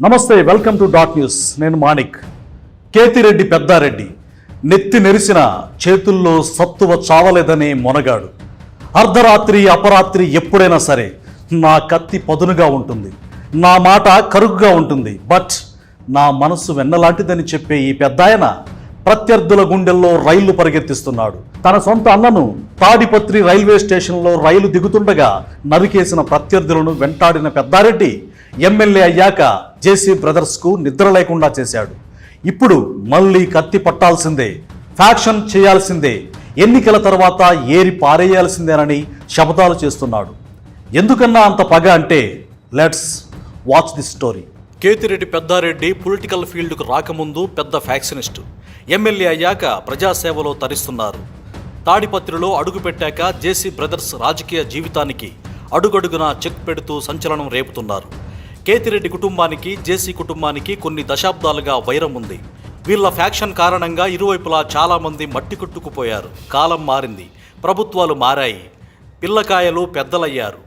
నమస్తే welcome to dot news. నేను మాణిక్. కేతిరెడ్డి పెద్దారెడ్డి. నెత్తి నెరిసిన చేతుల్లో సత్తువ చావలేదనే మొనగాడు. అర్ధరాత్రి అపరాత్రి ఎప్పుడైనా సరే నా కత్తి పదునుగా ఉంటుంది. నా మాట కరుగ్గా ఉంటుంది. బట్ నా మనసు వెన్నలాంటిదని చెప్పే ఈ పెద్దాయన ప్రత్యర్థుల గుండెల్లో రైళ్ళు పరిగెత్తిస్తున్నాడు. తన సొంత అన్నను తాడిపత్రి రైల్వే స్టేషన్లో రైలు దిగుతుండగా నరికేసిన ప్రత్యర్థులను వెంటాడిన పెద్దారెడ్డి ఎమ్మెల్యే అయ్యాక జేసీ బ్రదర్స్కు నిద్ర లేకుండా చేశాడు. ఇప్పుడు మళ్ళీ కత్తి పట్టాల్సిందే ఫ్యాక్షన్ చేయాల్సిందే ఎన్నికల తర్వాత ఏరి పారేయాల్సిందేనని శపథాలు చేస్తున్నాడు. ఎందుకన్నా అంత పగ అంటే let's watch the story. Kethireddy Peddareddy political ఫీల్డ్కు రాకముందు పెద్ద ఫ్యాక్షనిస్ట్. ఎమ్మెల్యే అయ్యాక ప్రజాసేవలో తరిస్తున్నారు. తాడిపత్రిలో అడుగుపెట్టాక జేసీ బ్రదర్స్ రాజకీయ జీవితానికి అడుగడుగునా చెక్ పెడుతూ సంచలనం రేపుతున్నారు. కేతిరెడ్డి కుటుంబానికి జేసీ కుటుంబానికి కొన్ని దశాబ్దాలుగా వైరం ఉంది. వీళ్ళ ఫ్యాక్షన్ కారణంగా ఇరువైపులా చాలామంది మట్టి కొట్టుకుపోయారు. కాలం మారింది. ప్రభుత్వాలు మారాయి. పిల్లకాయలు పెద్దలయ్యారు.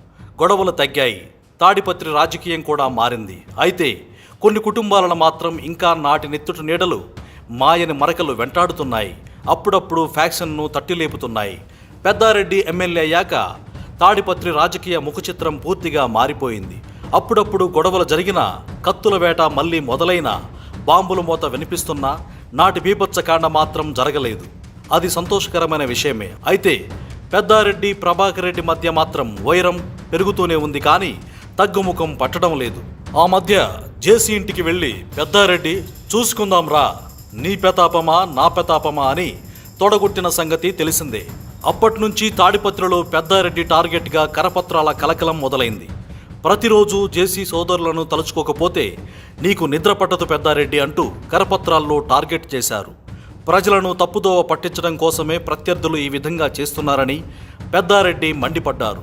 గొడవలు తగ్గాయి. తాడిపత్రి రాజకీయం కూడా మారింది. అయితే కొన్ని కుటుంబాలను మాత్రం ఇంకా నాటి నెత్తుటి నీడలు మాయని మరకలు వెంటాడుతున్నాయి. అప్పుడప్పుడు ఫ్యాక్షన్ను తట్టిలేపుతున్నాయి. పెద్దారెడ్డి ఎమ్మెల్యే అయ్యాక తాడిపత్రి రాజకీయ ముఖచిత్రం పూర్తిగా మారిపోయింది. అప్పుడప్పుడు గొడవలు జరిగిన కత్తుల వేట మళ్ళీ మొదలైన బాంబుల మూత వినిపిస్తున్నా నాటి బీభత్సకాండ మాత్రం జరగలేదు. అది సంతోషకరమైన విషయమే. అయితే పెద్దారెడ్డి ప్రభాకర్ రెడ్డి మధ్య మాత్రం వైరం పెరుగుతూనే ఉంది కానీ తగ్గుముఖం పట్టడం లేదు. ఆ మధ్య జేసీ ఇంటికి వెళ్ళి పెద్దారెడ్డి చూసుకుందాం రా. నీ పెతాపమా నా పెతాపమా అని తొడగొట్టిన సంగతి తెలిసిందే. అప్పటి నుంచి తాడిపత్రిలో పెద్దారెడ్డి టార్గెట్గా కరపత్రాల కలకలం మొదలైంది. ప్రతిరోజు జేసీ సోదరులను తలుచుకోకపోతే నీకు నిద్ర పట్టదు పెద్దారెడ్డి అంటూ కరపత్రాల్లో టార్గెట్ చేశారు. ప్రజలను తప్పుదోవ పట్టించడం కోసమే ప్రత్యర్థులు ఈ విధంగా చేస్తున్నారని పెద్దారెడ్డి మండిపడ్డారు.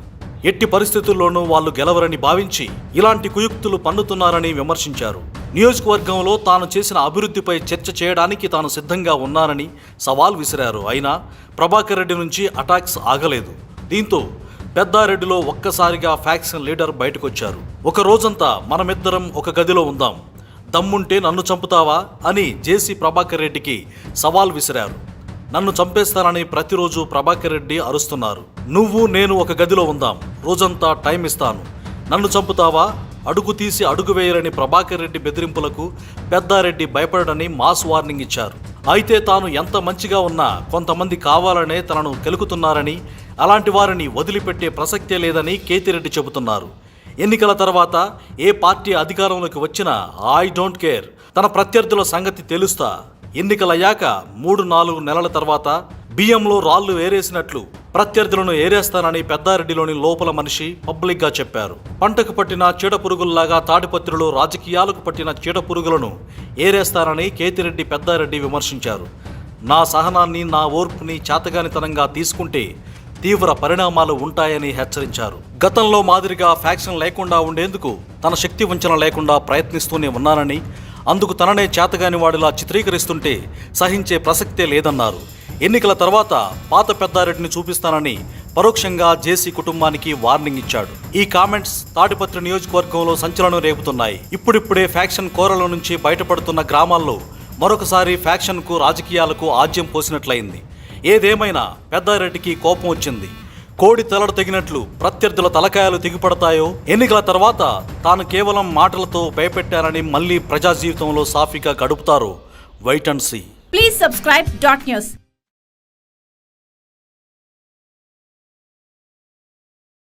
ఎట్టి పరిస్థితుల్లోనూ వాళ్ళు గెలవరని భావించి ఇలాంటి కుయుక్తులు పన్నుతున్నారని విమర్శించారు. నియోజకవర్గంలో తాను చేసిన అభివృద్ధిపై చర్చ చేయడానికి తాను సిద్ధంగా ఉన్నానని సవాల్ విసిరారు. అయినా ప్రభాకర్ రెడ్డి నుంచి అటాక్స్ ఆగలేదు. దీంతో పెద్దారెడ్డిలో ఒక్కసారిగా ఫ్యాక్షన్ లీడర్ బయటకొచ్చారు. ఒక రోజంతా మనమిద్దరం ఒక గదిలో ఉందాం. దమ్ముంటే నన్ను చంపుతావా? అని జేసీ ప్రభాకర్ రెడ్డికి సవాల్ విసిరారు. నన్ను చంపేస్తానని ప్రతిరోజు ప్రభాకర్ రెడ్డి అరుస్తున్నారు. నువ్వు నేను ఒక గదిలో ఉందాం. రోజంతా టైం ఇస్తాను. నన్ను చంపుతావా? అడుగు తీసి అడుగు వేయరని ప్రభాకర్ రెడ్డి బెదిరింపులకు పెద్దారెడ్డి భయపడని మాస్ వార్నింగ్ ఇచ్చారు. అయితే తాను ఎంత మంచిగా ఉన్నా కొంతమంది కావాలనే తనను కెలుకుతున్నారని అలాంటి వారిని వదిలిపెట్టే ప్రసక్తే లేదని కేతిరెడ్డి చెబుతున్నారు. ఎన్నికల తర్వాత ఏ పార్టీ అధికారంలోకి వచ్చినా ఐ డోంట్ కేర్. తన ప్రత్యర్థుల సంగతి తెలుస్తా. ఎన్నికలయ్యాక మూడు నాలుగు నెలల తర్వాత బియ్యంలో రాళ్ళు ఏరేసినట్లు ప్రత్యర్థులను ఏరేస్తానని పెద్దారెడ్డిలోని లోపల మనిషి పబ్లిక్గా చెప్పారు. పంటకు పట్టిన చీడపురుగుల్లాగా తాడిపత్రిలో రాజకీయాలకు పట్టిన చీడపురుగులను ఏరేస్తానని కేతిరెడ్డి పెద్దారెడ్డి విమర్శించారు. నా సహనాన్ని నా ఓర్పుని చేతగానితనంగా తీసుకుంటే తీవ్ర పరిణామాలు ఉంటాయని హెచ్చరించారు. గతంలో మాదిరిగా ఫ్యాక్షన్ లేకుండా ఉండేందుకు తన శక్తి వంచన లేకుండా ప్రయత్నిస్తూనే ఉన్నానని అందుకు తననే చేతగాని వాడిలా చిత్రీకరిస్తుంటే సహించే ప్రసక్తే లేదన్నారు. ఎన్నికల తర్వాత పాత పెద్దారెడ్డిని చూపిస్తానని పరోక్షంగా జేసీ కుటుంబానికి వార్నింగ్ ఇచ్చాడు. ఈ కామెంట్స్ తాడిపత్రి నియోజకవర్గంలో సంచలనం రేపుతున్నాయి. ఇప్పుడిప్పుడే ఫ్యాక్షన్ కోరల నుంచి బయటపడుతున్న గ్రామాల్లో మరొకసారి ఫ్యాక్షన్కు రాజకీయాలకు ఆజ్యం పోసినట్లయింది. ఏదేమైనా పెద్దారెడ్డికి కోపం వచ్చింది. కోడి తలడు తెగినట్లు ప్రత్యర్థుల తలకాయలు తెగిపడతాయో? ఎన్నికల తర్వాత తాను కేవలం మాటలతో భయపెట్టారని మళ్ళీ ప్రజా జీవితంలో సాఫీగా గడుపుతారో. Wait and see. Please subscribe dot news